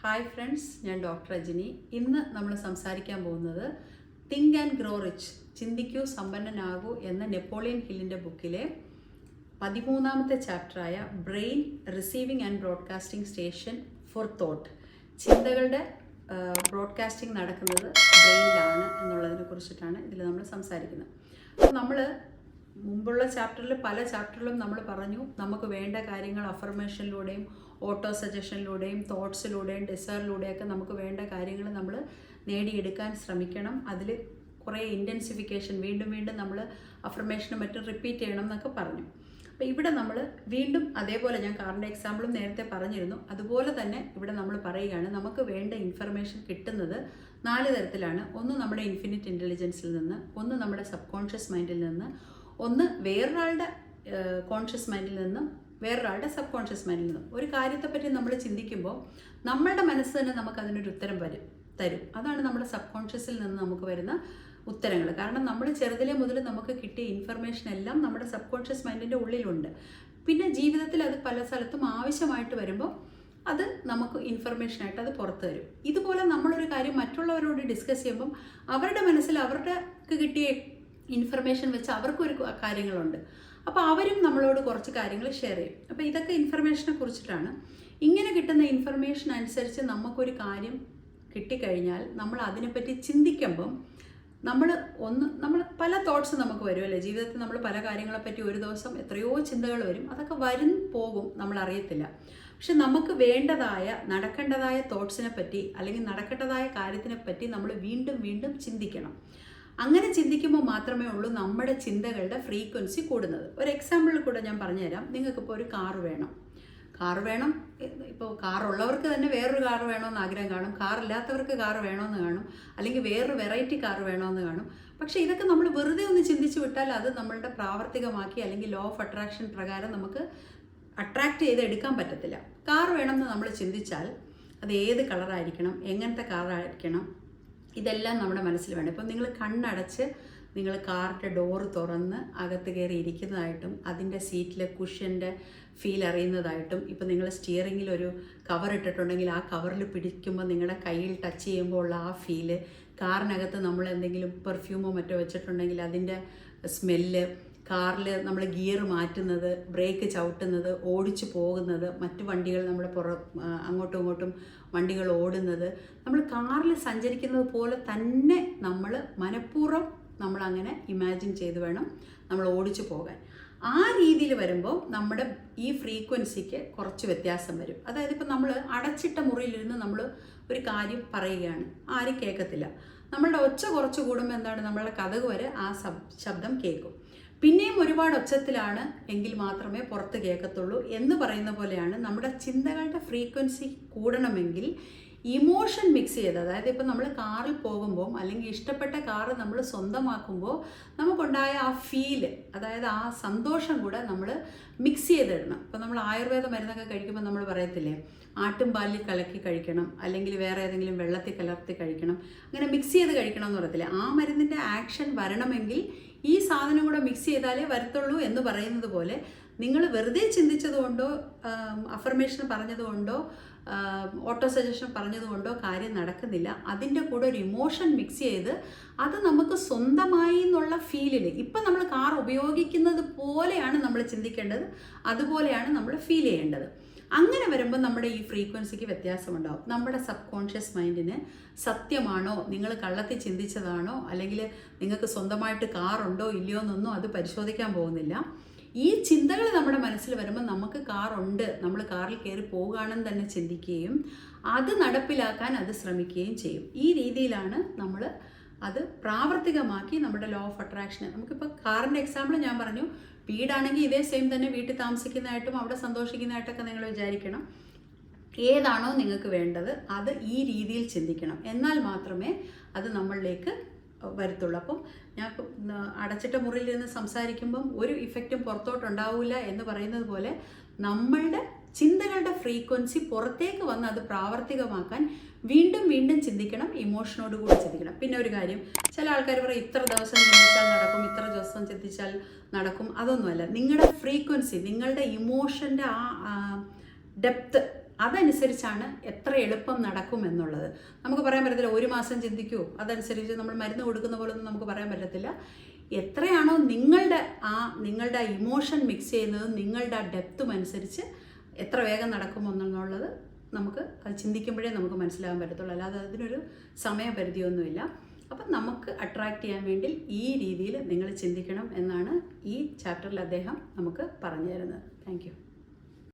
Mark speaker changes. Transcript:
Speaker 1: Hi friends ഞാൻ doctor Rajani. ഇന്ന് നമ്മൾ സംസാരിക്കാൻ പോകുന്നത് തിങ്ക് ആൻഡ് ഗ്രോ റിച്ച് ചിന്തിക്കൂ സമ്പന്നനാകൂ എന്ന നെപ്പോളിയൻ ഹില്ലിന്റെ ബുക്കിലെ പതിമൂന്നാമത്തെ ചാപ്റ്ററായ brain receiving and broadcasting station for thought ചിന്തകളുടെ ബ്രോഡ്കാസ്റ്റിംഗ് നടക്കുന്നത് ബ്രെയിനിലാണ് എന്നുള്ളതിനെ കുറിച്ചിട്ടാണ് ഇതിൽ നമ്മൾ സംസാരിക്കുന്നത്. അപ്പോൾ നമ്മൾ മുമ്പുള്ള ചാപ്റ്ററിൽ പല ചാപ്റ്ററിലും നമ്മൾ പറഞ്ഞു നമുക്ക് വേണ്ട കാര്യങ്ങൾ അഫർമേഷനിലൂടെയും ഓട്ടോ സജഷനിലൂടെയും തോട്ട്സിലൂടെയും ഡിസയറിലൂടെയൊക്കെ നമുക്ക് വേണ്ട കാര്യങ്ങൾ നമ്മൾ നേടിയെടുക്കാൻ ശ്രമിക്കണം. അതിൽ കുറേ ഇന്റൻസിഫിക്കേഷൻ വീണ്ടും വീണ്ടും നമ്മൾ അഫർമേഷനും മറ്റും റിപ്പീറ്റ് ചെയ്യണം എന്നൊക്കെ പറഞ്ഞു. അപ്പോൾ ഇവിടെ നമ്മൾ വീണ്ടും അതേപോലെ ഞാൻ കാറിന്റെ എക്സാമ്പിളും നേരത്തെ പറഞ്ഞിരുന്നു. അതുപോലെ തന്നെ ഇവിടെ നമ്മൾ പറയുകയാണ് നമുക്ക് വേണ്ട ഇൻഫർമേഷൻ കിട്ടുന്നത് നാല് തരത്തിലാണ്. ഒന്ന് നമ്മുടെ ഇൻഫിനിറ്റ് ഇന്റലിജൻസിൽ നിന്ന് ഒന്ന് നമ്മുടെ സബ് കോൺഷ്യസ് മൈൻഡിൽ നിന്ന് ഒന്ന് വേറൊരാളുടെ കോൺഷ്യസ് മൈൻഡിൽ നിന്നും വേറൊരാളുടെ സബ് കോൺഷ്യസ് മൈൻഡിൽ നിന്നും. ഒരു കാര്യത്തെപ്പറ്റി നമ്മൾ ചിന്തിക്കുമ്പോൾ നമ്മളുടെ മനസ്സ് തന്നെ നമുക്ക് അതിനൊരു ഉത്തരം വരും തരും. അതാണ് നമ്മുടെ സബ് കോൺഷ്യസിൽ നിന്ന് നമുക്ക് വരുന്ന ഉത്തരങ്ങൾ. കാരണം നമ്മൾ ചെറുതിലെ മുതൽ നമുക്ക് കിട്ടിയ ഇൻഫർമേഷൻ എല്ലാം നമ്മുടെ സബ് കോൺഷ്യസ് മൈൻഡിന്റെ ഉള്ളിലുണ്ട്. പിന്നെ ജീവിതത്തിൽ അത് പല സ്ഥലത്തും ആവശ്യമായിട്ട് വരുമ്പോൾ അത് നമുക്ക് ഇൻഫർമേഷനായിട്ട് അത് പുറത്തു വരും ഇതുപോലെ നമ്മളൊരു കാര്യം മറ്റുള്ളവരോട് ഡിസ്കസ് ചെയ്യുമ്പം അവരുടെ മനസ്സിൽ അവർക്ക് കിട്ടിയ ഇൻഫർമേഷൻ വെച്ച് അവർക്കും ഒരു കാര്യങ്ങളുണ്ട്. അപ്പോൾ അവരും നമ്മളോട് കുറച്ച് കാര്യങ്ങൾ ഷെയർ ചെയ്യും. അപ്പോൾ ഇതൊക്കെ ഇൻഫർമേഷനെ കുറിച്ചിട്ടാണ്. ഇങ്ങനെ കിട്ടുന്ന ഇൻഫർമേഷൻ അനുസരിച്ച് നമുക്കൊരു കാര്യം കിട്ടിക്കഴിഞ്ഞാൽ നമ്മൾ അതിനെപ്പറ്റി ചിന്തിക്കുമ്പം നമ്മൾ ഒന്ന് നമ്മൾ പല തോട്ട്സ് നമുക്ക് വരുമല്ലേ ജീവിതത്തിൽ നമ്മൾ പല കാര്യങ്ങളെപ്പറ്റി ഒരു ദിവസം എത്രയോ ചിന്തകൾ വരും. അതൊക്കെ വരും പോകും നമ്മൾ അറിയത്തില്ല. പക്ഷെ നമുക്ക് വേണ്ടതായ നടക്കേണ്ടതായ തോട്ട്സിനെ പറ്റി അല്ലെങ്കിൽ നടക്കേണ്ടതായ കാര്യത്തിനെ പറ്റി നമ്മൾ വീണ്ടും വീണ്ടും ചിന്തിക്കണം. അങ്ങനെ ചിന്തിക്കുമ്പോൾ മാത്രമേ ഉള്ളൂ നമ്മുടെ ചിന്തകളുടെ ഫ്രീക്വൻസി കൂടുന്നത്. ഒരു എക്സാമ്പിൾ കൂടെ ഞാൻ പറഞ്ഞുതരാം. നിങ്ങൾക്കിപ്പോൾ ഒരു കാർ വേണം. കാർ വേണം. ഇപ്പോൾ കാർ ഉള്ളവർക്ക് തന്നെ വേറൊരു കാർ വേണമെന്ന് ആഗ്രഹം കാണും. കാർ ഇല്ലാത്തവർക്ക് കാർ വേണമെന്ന് കാണും. അല്ലെങ്കിൽ വേറൊരു വെറൈറ്റി കാർ വേണമെന്ന് കാണും. പക്ഷേ ഇതൊക്കെ നമ്മൾ വെറുതെ ഒന്ന് ചിന്തിച്ചു വിട്ടാൽ അത് നമ്മളുടെ പ്രാവർത്തികമാക്കി അല്ലെങ്കിൽ ലോ ഓഫ് അട്രാക്ഷൻ പ്രകാരം നമുക്ക് അട്രാക്റ്റ് ചെയ്ത് എടുക്കാൻ പറ്റത്തില്ല. കാർ വേണമെന്ന് നമ്മൾ ചിന്തിച്ചാൽ അത് ഏത് കളറായിരിക്കണം എങ്ങനത്തെ കാറായിരിക്കണം ഇതെല്ലാം നമ്മുടെ മനസ്സിൽ വേണം ഇപ്പം നിങ്ങൾ കണ്ണടച്ച് നിങ്ങൾ കാറിന്റെ ഡോറ് തുറന്ന് അകത്ത് കയറി ഇരിക്കുന്നതായിട്ടും അതിന്റെ സീറ്റിലെ കുഷ്യന്റെ ഫീൽ അറിയുന്നതായിട്ടും ഇപ്പം നിങ്ങൾ സ്റ്റിയറിങ്ങിൽ ഒരു കവർ ഇട്ടിട്ടുണ്ടെങ്കിൽ ആ കവറിൽ പിടിക്കുമ്പോൾ നിങ്ങളുടെ കയ്യിൽ ടച്ച് ചെയ്യുമ്പോൾ ഉള്ള ആ ഫീൽ കാറിനകത്ത് നമ്മൾ എന്തെങ്കിലും പെർഫ്യൂമോ മറ്റോ വെച്ചിട്ടുണ്ടെങ്കിൽ അതിന്റെ സ്മെല്ല് കാറിൽ നമ്മൾ ഗിയർ മാറ്റുന്നത് ബ്രേക്ക് ചവിട്ടുന്നത് ഓടിച്ചു പോകുന്നത് മറ്റു വണ്ടികൾ നമ്മൾ പുറ അങ്ങോട്ടും ഇങ്ങോട്ടും വണ്ടികൾ ഓടുന്നത് നമ്മൾ കാറിൽ സഞ്ചരിക്കുന്നത് പോലെ തന്നെ നമ്മൾ മനഃപൂർവം നമ്മൾ അങ്ങനെ ഇമാജിൻ ചെയ്ത് വേണം നമ്മൾ ഓടിച്ചു പോകാൻ. ആ രീതിയിൽ വരുമ്പോൾ നമ്മുടെ ഈ ഫ്രീക്വൻസിക്ക് കുറച്ച് വ്യത്യാസം വരും. അതായത് ഇപ്പം നമ്മൾ അടച്ചിട്ട മുറിയിലിരുന്ന് നമ്മൾ ഒരു കാര്യം പറയുകയാണ്. ആരും കേൾക്കത്തില്ല നമ്മളുടെ ഒച്ച കുറച്ച് കൂടുമ്പോൾ എന്താണ്? നമ്മളുടെ കഥക് വരെ ആ ശബ്ദം കേൾക്കും. പിന്നെയും ഒരുപാട് ഒച്ചത്തിലാണ് എങ്കിൽ മാത്രമേ പുറത്ത് കേൾക്കത്തുള്ളൂ എന്ന് പറയുന്ന പോലെയാണ് നമ്മുടെ ചിന്തകളുടെ ഫ്രീക്വൻസി കൂടണമെങ്കിൽ ഇമോഷൻ മിക്സ് ചെയ്ത് അതായത് ഇപ്പം നമ്മൾ കാറിൽ പോകുമ്പോൾ അല്ലെങ്കിൽ ഇഷ്ടപ്പെട്ട കാറ് നമ്മൾ സ്വന്തമാക്കുമ്പോൾ നമുക്കുണ്ടായ ആ ഫീൽ അതായത് ആ സന്തോഷം കൂടെ നമ്മൾ മിക്സ് ചെയ്തിടണം. ഇപ്പം നമ്മൾ ആയുർവേദ മരുന്നൊക്കെ കഴിക്കുമ്പോൾ നമ്മൾ പറയത്തില്ലേ ആട്ടും പാലിൽ കലക്കി കഴിക്കണം അല്ലെങ്കിൽ വേറെ ഏതെങ്കിലും വെള്ളത്തിൽ കലർത്തി കഴിക്കണം. അങ്ങനെ മിക്സ് ചെയ്ത് കഴിക്കണം എന്ന് പറയത്തില്ലേ. ആ മരുന്നിന്റെ ആക്ഷൻ വരണമെങ്കിൽ ഈ സാധനം കൂടെ മിക്സ് ചെയ്താലേ വരത്തുള്ളൂ എന്ന് പറയുന്നത് പോലെ നിങ്ങൾ വെറുതെ ചിന്തിച്ചതുകൊണ്ടോ അഫർമേഷൻ പറഞ്ഞതുകൊണ്ടോ ഓട്ടോ സജഷൻ പറഞ്ഞതുകൊണ്ടോ കാര്യം നടക്കുന്നില്ല. അതിന്റെ കൂടെ ഒരു ഇമോഷൻ മിക്സ് ചെയ്ത് അത് നമുക്ക് സ്വന്തമായി എന്നുള്ള ഫീലിൽ ഇപ്പം നമ്മൾ കാർ ഉപയോഗിക്കുന്നത് പോലെയാണ് നമ്മൾ ചിന്തിക്കേണ്ടത്. അതുപോലെയാണ് നമ്മൾ ഫീൽ ചെയ്യേണ്ടത്. അങ്ങനെ വരുമ്പോൾ നമ്മുടെ ഈ ഫ്രീക്വൻസിക്ക് വ്യത്യാസമുണ്ടാവും. നമ്മുടെ സബ് കോൺഷ്യസ് മൈൻഡിന് സത്യമാണോ? നിങ്ങൾ കള്ളത്തിൽ ചിന്തിച്ചതാണോ? അല്ലെങ്കിൽ നിങ്ങൾക്ക് സ്വന്തമായിട്ട് കാറുണ്ടോ ഇല്ലയോ എന്നൊന്നും അത് പരിശോധിക്കാൻ പോകുന്നില്ല. ഈ ചിന്തകൾ നമ്മുടെ മനസ്സിൽ വരുമ്പോൾ നമുക്ക് കാറുണ്ട് നമ്മൾ കാറിൽ കയറി പോകുകയാണെന്ന് തന്നെ ചിന്തിക്കുകയും അത് നടപ്പിലാക്കാൻ അത് ശ്രമിക്കുകയും ചെയ്യും. ഈ രീതിയിലാണ് നമ്മൾ അത് പ്രാവർത്തികമാക്കി നമ്മുടെ ലോ ഓഫ് അട്രാക്ഷൻ നമുക്കിപ്പോൾ കാറിന്റെ എക്സാമ്പിൾ ഞാൻ പറഞ്ഞു. വീടാണെങ്കിൽ ഇതേ സെയിം തന്നെ വീട്ടിൽ താമസിക്കുന്നതായിട്ടും അവിടെ സന്തോഷിക്കുന്നതായിട്ടൊക്കെ നിങ്ങൾ വിചാരിക്കണം. ഏതാണോ നിങ്ങൾക്ക് വേണ്ടത് അത് ഈ രീതിയിൽ ചിന്തിക്കണം. എന്നാൽ മാത്രമേ അത് നമ്മളിലേക്ക് വരത്തുള്ളൂ. അപ്പം ഞാൻ അടച്ചിട്ട മുറിയിൽ നിന്ന് സംസാരിക്കുമ്പം ഒരു ഇഫക്റ്റും പുറത്തോട്ടുണ്ടാവില്ല എന്ന് പറയുന്നത് പോലെ നമ്മളുടെ ചിന്തകളുടെ ഫ്രീക്വൻസി പുറത്തേക്ക് വന്ന് അത് പ്രാവർത്തികമാക്കാൻ വീണ്ടും വീണ്ടും ചിന്തിക്കണം ഇമോഷനോട് കൂടി ചിന്തിക്കണം. പിന്നെ ഒരു കാര്യം ചില ആൾക്കാർ പറയും ഇത്ര ദിവസം ചിന്തിച്ചാൽ നടക്കും ഇത്ര ദിവസം ചിന്തിച്ചാൽ നടക്കും. അതൊന്നുമല്ല. നിങ്ങളുടെ ഫ്രീക്വൻസി നിങ്ങളുടെ ഇമോഷന്റെ ആ ഡെപ്ത് അതനുസരിച്ചാണ് എത്ര എളുപ്പം നടക്കും എന്നുള്ളത്. നമുക്ക് പറയാൻ പറ്റത്തില്ല ഒരു മാസം ചിന്തിക്കൂ. അതനുസരിച്ച് നമ്മൾ മരുന്ന് കൊടുക്കുന്ന പോലെ ഒന്നും നമുക്ക് പറയാൻ പറ്റത്തില്ല. എത്രയാണോ നിങ്ങളുടെ ആ നിങ്ങളുടെ ഇമോഷൻ മിക്സ് ചെയ്യുന്നത് നിങ്ങളുടെ ആ ഡെപ്തും അനുസരിച്ച് എത്ര വേഗം നടക്കുമെന്നുള്ളത് നമുക്ക് അത് ചിന്തിക്കുമ്പോഴേ നമുക്ക് മനസ്സിലാകാൻ പറ്റത്തുള്ളൂ. അല്ലാതെ അതിനൊരു സമയപരിധിയൊന്നുമില്ല. അപ്പം നമുക്ക് അട്രാക്റ്റ് ചെയ്യാൻ വേണ്ടി ഈ രീതിയിൽ നിങ്ങൾ ചിന്തിക്കണം എന്നാണ് ഈ ചാപ്റ്ററിൽ അദ്ദേഹം നമുക്ക് പറഞ്ഞു തരുന്നത്. താങ്ക്